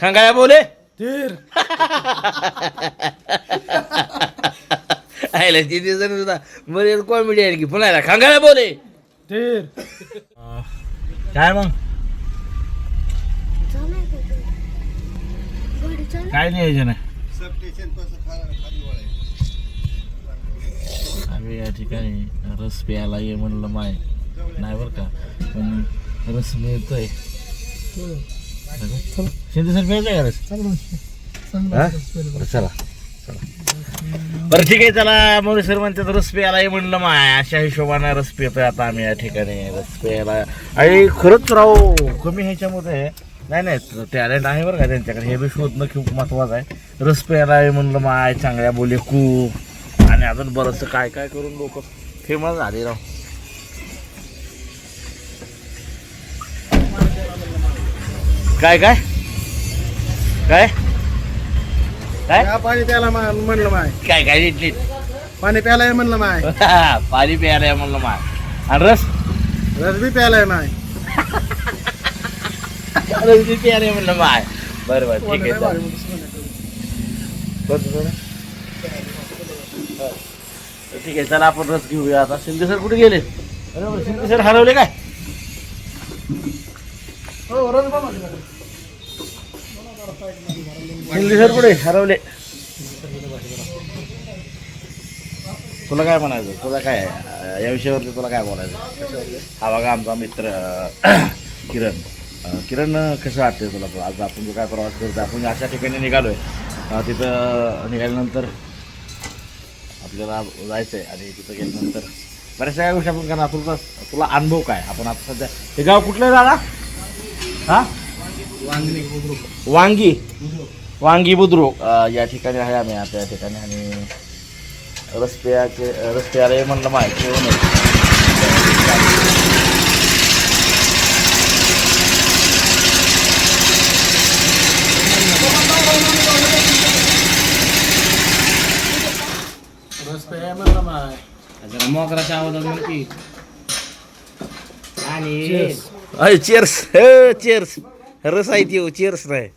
खंगाळ्या बोले. तीर. आयला तिथे जण सुद्धा बरेच कॉमेडी आहे की पुन्हा खंगाळ्या बोले. तीर. काय मग? काय नियोजन आहे? आम्ही या ठिकाणी रस प्यायला ये म्हणलं माय. नाही बरं का? पण रस मिळतोय. शिंदे सर काय करायचं हा? बरं, चला. चला बरं ठीक आहे चला. मोरे सर म्हणतात रस प्यायला म्हणलं माय. अशा हिशोबाने रस पितोय आता आम्ही या ठिकाणी. रस प्यायला. आणि खरंच राव कमी ह्याच्यामध्ये नाही नाही टॅलेंट आहे बरं का त्यांच्याकडे. हे बी शोधणं खूप महत्वाचं आहे. रस प्यायला म्हणलं माय चांगल्या बोले खूप. आणि अजून बरंचसं काय काय करून लोक फेमस झाले राव. काय काय? काय? काय? पाणी प्यायला मा- म्हणलं माय. काय काय नीट पाणी प्यायलाय म्हणलं माय. पाणी प्यायला म्हणलं माय. आणि रस? रस बी प्यायलाय माय. रस बी प्यायला म्हणलं माय. बरं बरं ठीक आहे चालेल. बरं, बरं. तर ठीक आहे चला आपण रस घेऊया आता. शिंदे सर कुठे गेले? अरे बरं, शिंदे सर हरवले काय? हो हरवले. तुला काय म्हणायचं? तुला काय या विषयावरती तुला काय बोलायचं? हा बघा आमचा मित्र किरण. किरण कसं वाटतंय तुला? आज आपण जो काय प्रवास करतो आपण अशा ठिकाणी निघालोय. तिथं निघाल्यानंतर आपल्याला जायचं आहे आणि तिथं गेल्यानंतर बऱ्याचशा गोष्टी आपण करणार. तुला तुला अनुभव काय? आपण आता सध्या हे गाव कुठलं आहे दादा? हा वांगी वांगी बुद्रुक अं, या ठिकाणी आहे आम्ही आता या ठिकाणी आणि रस्त्याचे रस्त्याला म्हणलं माहिती येऊ नये रस प्याय म्हणलं माय जरा मोगराच्या आवाजात म्हण की आणि अरे चेअर्स चेअर्स रस आहे ती चेअर्स नाही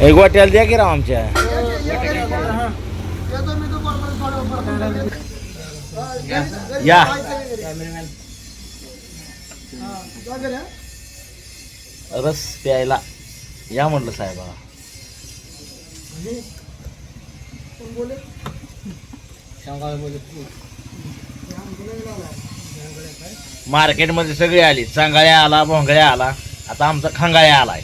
एक वाट्याला द्या की राव आमच्या. या. रस प्यायला. या म्हटलं साहेबा मार्केटमध्ये सगळे आली चांगाळ्या आला भोंगळ्या आला. आता आमचा खांगाळ्या आलाय.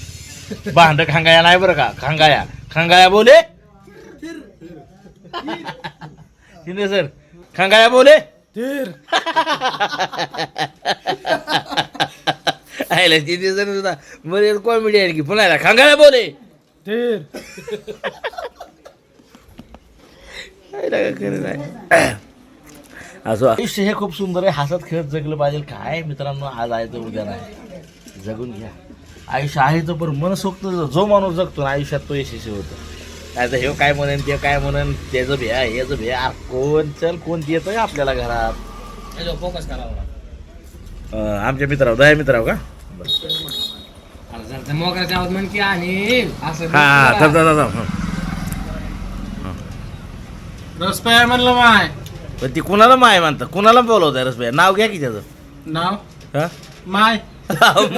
भांड खांगाळ्या नाही बरं का? खांगाळ्या. खांगाळ्या बोले? शिंदे सर खांगाळ्या बोले? जण सुद्धा बरेच कॉमेडी आहे की पुन्हा खांगाळ्या बोले? नाही. असं. आयुष्य हे खूप सुंदर आहे. हसत खेळत जगलं पाहिजे. काय मित्रांनो आज आहे तर उद्या नाही. जगून घ्या. आयुष्य आहे तर बरं मनसोक्त जो माणूस जगतो ना आयुष्यात तो यशस्वी होतो. काय तर हे काय म्हणेन ते काय म्हणेन त्याचं भ्या ह्याचं भ्या. कोण चल कोण येतं का आपल्याला घरात? फोकस करावा आमच्या मित्राव दया मित्राव का? आणि जर त्या मोगराच्या आवाज म्हण की आणि असं हा हा थांब थांब थांब थांब. रस प्याय म्हणलं माय. पण ती कुणाला माय म्हणतात कुणाला बोलवताय रसबाई नाव घ्या की त्याचं. नाव? हा? माय.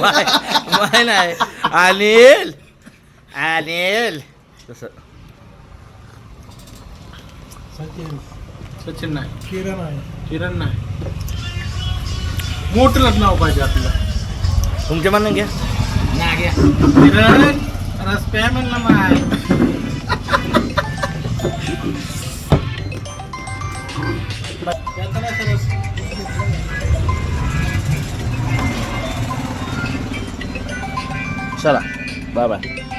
माय. माय नाही. अनिल. अनिल. तसं. सचिन. सचिन नाही. किरण आहे. किरण नाही. मोठंच नाव पाहिजे आपलं. तुमच्या म्हणणं घ्या. ना घ्या किरण रस प्याय म्हणलं माय चला बाय बाय